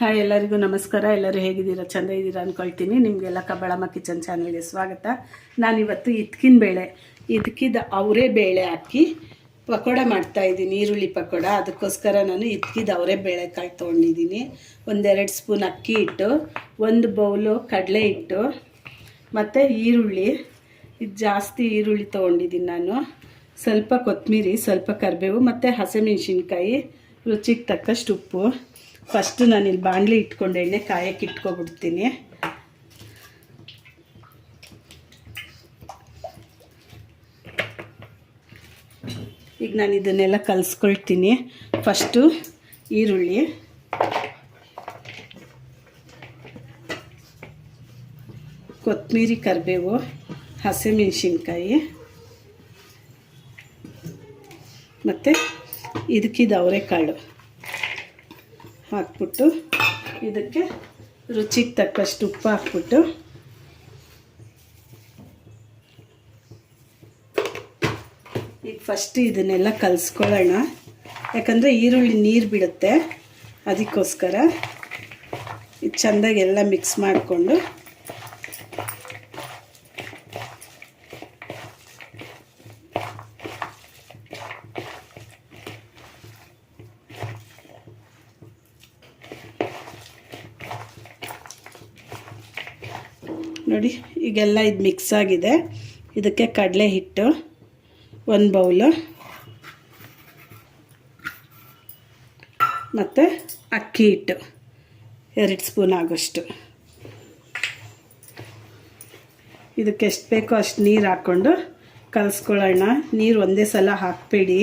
Hi, ಎಲ್ಲರಿಗೂ ನಮಸ್ಕಾರ. ಎಲ್ಲರೂ ಹೇಗಿದ್ದೀರಾ? ಚಂದ ಇದ್ದೀರಾ ಅಂದ್ಕೊಳ್ತೀನಿ ನಿಮಗೆಲ್ಲ ಕಬ್ಬಳಮ್ಮ ಕಿಚನ್ ಚಾನಲ್ಗೆ ಸ್ವಾಗತ. ನಾನಿವತ್ತು ಇದ್ಕಿನ ಬೇಳೆ. ಇದ್ಕಿದ ಅವರೇ ಬೇಳೆ ಹಾಕಿ ಪಕೋಡ ಮಾಡ್ತಾ ಇದ್ದೀನಿ. ಈರುಳ್ಳಿ ಪಕೋಡ. ಅದಕ್ಕೋಸ್ಕರ ನಾನು ಇದ್ಕಿದ ಅವರೇ ಬೇಳೆಕಾಯಿ ತೊಗೊಂಡಿದ್ದೀನಿ. ಒಂದೆರಡು ಸ್ಪೂನ್ ಅಕ್ಕಿ ಹಿಟ್ಟು, ಒಂದು ಬೌಲು ಕಡಲೆ ಹಿಟ್ಟು, ಮತ್ತು ಈರುಳ್ಳಿ. ಇದು ಜಾಸ್ತಿ ಈರುಳ್ಳಿ ತೊಗೊಂಡಿದ್ದೀನಿ ನಾನು. ಸ್ವಲ್ಪ ಕೊತ್ತಂಬರಿ ಸ್ವಲ್ಪ ಕರಿಬೇವು, ಮತ್ತು ಹಸಿಮೆಣ್ಸಿನ್ಕಾಯಿ, ರುಚಿಗೆ ತಕ್ಕಷ್ಟು ಉಪ್ಪು. ಫಸ್ಟು ನಾನಿಲ್ಲಿ ಬಾಣಲಿ ಇಟ್ಕೊಂಡು, ಎಣ್ಣೆ ಕಾಯಕ್ಕೆ ಇಟ್ಕೊಬಿಡ್ತೀನಿ. ಈಗ ನಾನು ಇದನ್ನೆಲ್ಲ ಕಲಿಸ್ಕೊಳ್ತೀನಿ. ಫಸ್ಟು ಈರುಳ್ಳಿ. ಕೊತ್ತಂಬರಿ ಕರಿಬೇವು, ಹಸಿಮೆಣ್ಸಿನ್ಕಾಯಿ. ಮತ್ತು ಇದಕ್ಕಿದ್ದು ಅವರೆಕಾಳು. ಹಾಕ್ಬಿಟ್ಟು ಇದಕ್ಕೆ ರುಚಿಗೆ ತಕ್ಕಷ್ಟು ಉಪ್ಪು ಹಾಕ್ಬಿಟ್ಟು ಈಗ ಫಸ್ಟ್ ಇದನ್ನೆಲ್ಲ ಕಲಿಸ್ಕೊಳ್ಳೋಣ. ಯಾಕಂದರೆ ಈರುಳ್ಳಿ ನೀರು ಬಿಡುತ್ತೆ, ಅದಕ್ಕೋಸ್ಕರ ಇದು ಚೆಂದಾಗಿ ಎಲ್ಲ ಮಿಕ್ಸ್ ಮಾಡಿಕೊಂಡು ನೋಡಿ, ಈಗೆಲ್ಲ ಇದು ಮಿಕ್ಸ್ ಆಗಿದೆ. ಇದಕ್ಕೆ ಕಡಲೆ ಹಿಟ್ಟು, ಒಂದು ಬೌಲು ಮತ್ತು ಅಕ್ಕಿ ಹಿಟ್ಟು, ಎರಡು ಸ್ಪೂನ್ ಆಗೋಷ್ಟು. ಇದಕ್ಕೆ ಎಷ್ಟು ಬೇಕೋ ಅಷ್ಟು ನೀರು ಹಾಕ್ಕೊಂಡು ಕಲಿಸ್ಕೊಳ್ಳೋಣ. ನೀರು ಒಂದೇ ಸಲ ಹಾಕಬೇಡಿ.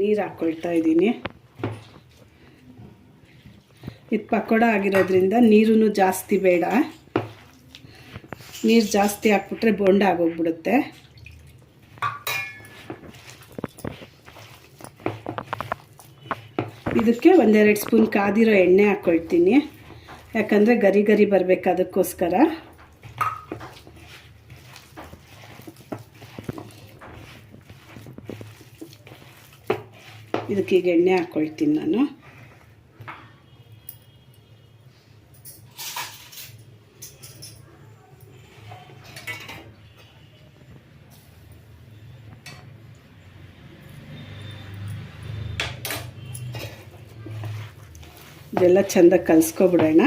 ನೀರು ಹಾಕ್ಕೊಳ್ತಾ ಇದ್ದೀನಿ. ಇದು ಪಕೋಡ ಆಗಿರೋದ್ರಿಂದ ನೀರು ಜಾಸ್ತಿ ಬೇಡ. ನೀರು ಜಾಸ್ತಿ ಹಾಕ್ಬಿಟ್ರೆ ಬೊಂಡ ಆಗೋಗ್ಬಿಡುತ್ತೆ. ಇದಕ್ಕೆ ಒಂದೆರಡು ಸ್ಪೂನ್ ಕಾದಿರೋ ಎಣ್ಣೆ ಹಾಕ್ಕೊಳ್ತೀನಿ ಯಾಕಂದರೆ ಗರಿ ಗರಿ ಬರಬೇಕು ಅದಕ್ಕೋಸ್ಕರ. ಇದಕ್ಕೆ ಈಗ ಎಣ್ಣೆ ಹಾಕ್ಕೊಳ್ತೀನಿ ನಾನು. ಇದೆಲ್ಲ ಚೆಂದ ಕಲಿಸ್ಕೊಬಿಡೋಣ.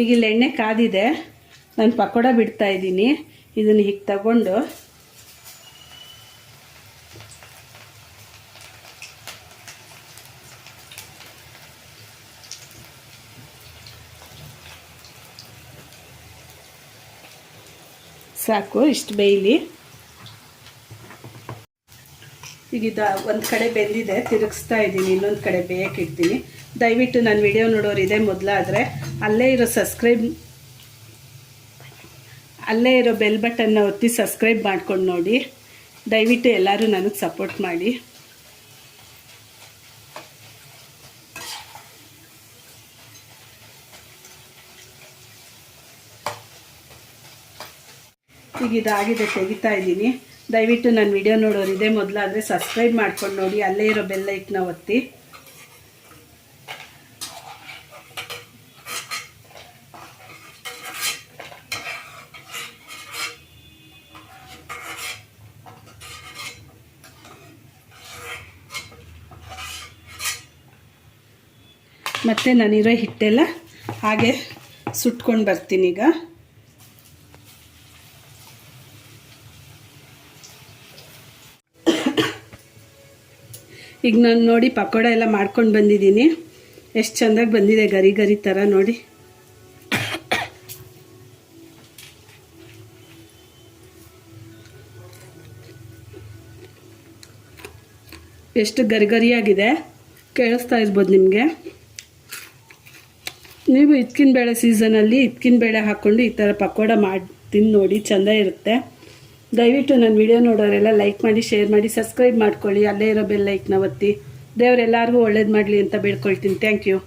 ಈಗ ಇಲ್ಲಿ ಎಣ್ಣೆ ಕಾದಿದೆ. ನಾನು ಪಕೋಡ ಬಿಡ್ತಾ ಇದ್ದೀನಿ. ಇದನ್ನು ಹೀಗೆ ತಗೊಂಡು ಸಾಕು, ಇಷ್ಟು ಬೇಯಲಿ. ಈಗ ಇದು ಒಂದು ಕಡೆ ಬೆಂದಿದೆ, ತಿರುಗಿಸ್ತಾ ಇದ್ದೀನಿ, ಇನ್ನೊಂದು ಕಡೆ ಬೇಯಕ್ಕಿಡ್ತೀನಿ ದಯವಿಟ್ಟು ನಾನು ವಿಡಿಯೋ ನೋಡೋರು ಇದೇ ಮೊದಲಾದರೆ, ಅಲ್ಲೇ ಇರೋ ಸಬ್ಸ್ಕ್ರೈಬ್ ಅಲ್ಲೇ ಇರೋ ಬೆಲ್ ಬಟನ್ನ ಒತ್ತಿ ಸಬ್ಸ್ಕ್ರೈಬ್ ಮಾಡ್ಕೊಂಡು ನೋಡಿ. ದಯವಿಟ್ಟು ಎಲ್ಲರೂ ನನಗೆ ಸಪೋರ್ಟ್ ಮಾಡಿ. ಈಗ ಇದಾಗಿದೆ, ತೆಗಿತಾ ಇದ್ದೀನಿ. ದಯವಿಟ್ಟು ನನ್ನ ವಿಡಿಯೋ ನೋಡೋರಿದೆ ಮೊದಲಾದರೆ ಸಬ್ಸ್ಕ್ರೈಬ್ ಮಾಡ್ಕೊಂಡು ನೋಡಿ, ಅಲ್ಲೇ ಇರೋ ಬೆಲ್ಲ ಇಟ್ಟನ ಒತ್ತಿ. ಮತ್ತು ನಾನಿರೋ ಹಿಟ್ಟೆಲ್ಲ ಹಾಗೆ ಸುಟ್ಕೊಂಡು ಬರ್ತೀನಿ ಈಗ. ಈಗ ನಾನು ನೋಡಿ ಪಕೋಡ ಎಲ್ಲ ಮಾಡ್ಕೊಂಡು ಬಂದಿದ್ದೀನಿ. ಎಷ್ಟು ಚೆಂದಾಗಿ ಬಂದಿದೆ ಗರಿ ಗರಿ ಥರ ನೋಡಿ. ಎಷ್ಟು ಗರಿಗರಿಯಾಗಿದೆ ಕೇಳಿಸ್ತಾ ಇರ್ಬೋದು ನಿಮಗೆ. ನೀವು ಇದ್ಕಿನ ಬೇಳೆ ಸೀಸನಲ್ಲಿ ಇದ್ಕಿನ ಬೇಳೆ ಹಾಕ್ಕೊಂಡು ಈ ಥರ ಪಕೋಡ ಮಾಡಿ ತಿಂದು ನೋಡಿ ಚೆಂದ ಇರುತ್ತೆ. ದಯವಿಟ್ಟು ನನ್ನ ವಿಡಿಯೋ ನೋಡೋರೆಲ್ಲ ಲೈಕ್ ಮಾಡಿ, ಶೇರ್ ಮಾಡಿ, ಸಬ್ಸ್ಕ್ರೈಬ್ ಮಾಡ್ಕೊಳ್ಳಿ. ಅಲ್ಲೇ ಇರೋ ಬೆಲ್ ಲೈಕ್ನ ಒತ್ತಿ. ದೇವರೆಲ್ಲರಿಗೂ ಒಳ್ಳೇದು ಮಾಡಲಿ ಅಂತ ಬೇಡ್ಕೊಳ್ತೀನಿ. Thank you.